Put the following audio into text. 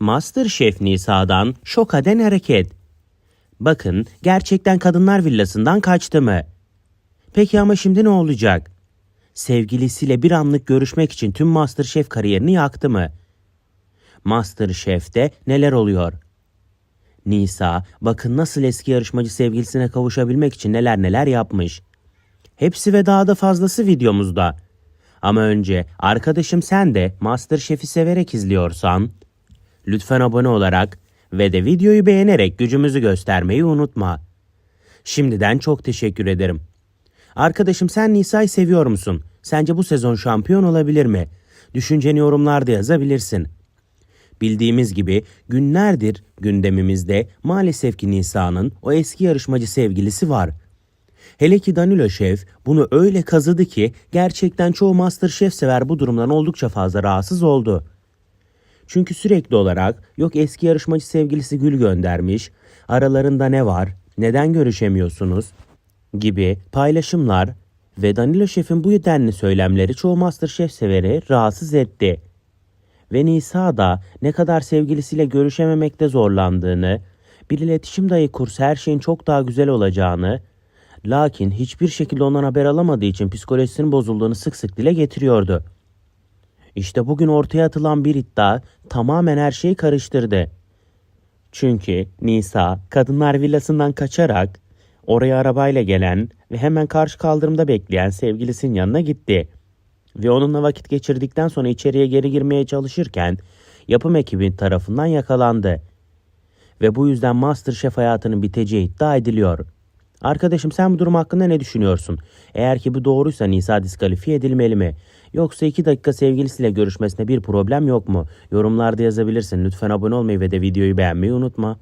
Masterchef Nisa'dan şok eden hareket. Bakın gerçekten kadınlar villasından kaçtı mı? Peki ama şimdi ne olacak? Sevgilisiyle bir anlık görüşmek için tüm Masterchef kariyerini yaktı mı? Masterchef'te neler oluyor? Nisa bakın nasıl eski yarışmacı sevgilisine kavuşabilmek için neler neler yapmış. Hepsi ve daha da fazlası videomuzda. Ama önce arkadaşım sen de Masterchef'i severek izliyorsan lütfen abone olarak ve de videoyu beğenerek gücümüzü göstermeyi unutma. Şimdiden çok teşekkür ederim. Arkadaşım sen Nisa'yı seviyor musun? Sence bu sezon şampiyon olabilir mi? Düşünceni yorumlarda yazabilirsin. Bildiğimiz gibi günlerdir gündemimizde maalesef ki Nisa'nın o eski yarışmacı sevgilisi var. Hele ki Danilo Şef bunu öyle kazıdı ki gerçekten çoğu Masterchef sever bu durumdan oldukça fazla rahatsız oldu. Çünkü sürekli olarak yok eski yarışmacı sevgilisi gül göndermiş, aralarında ne var, neden görüşemiyorsunuz gibi paylaşımlar ve Danilo Şef'in bu denli söylemleri çoğu Masterchef severi rahatsız etti. Ve Nisa da ne kadar sevgilisiyle görüşememekte zorlandığını, bir iletişim dahi kursa her şeyin çok daha güzel olacağını, lakin hiçbir şekilde ondan haber alamadığı için psikolojisinin bozulduğunu sık sık dile getiriyordu. İşte bugün ortaya atılan bir iddia tamamen her şeyi karıştırdı. Çünkü Nisa kadınlar villasından kaçarak oraya arabayla gelen ve hemen karşı kaldırımda bekleyen sevgilisinin yanına gitti. Ve onunla vakit geçirdikten sonra içeriye geri girmeye çalışırken yapım ekibi tarafından yakalandı. Ve bu yüzden Masterchef hayatının biteceği iddia ediliyor. Arkadaşım sen bu durum hakkında ne düşünüyorsun? Eğer ki bu doğruysa Nisa diskalifiye edilmeli mi? Yoksa 2 dakika sevgilisiyle görüşmesine bir problem yok mu? Yorumlarda yazabilirsin. Lütfen abone olmayı ve de videoyu beğenmeyi unutma.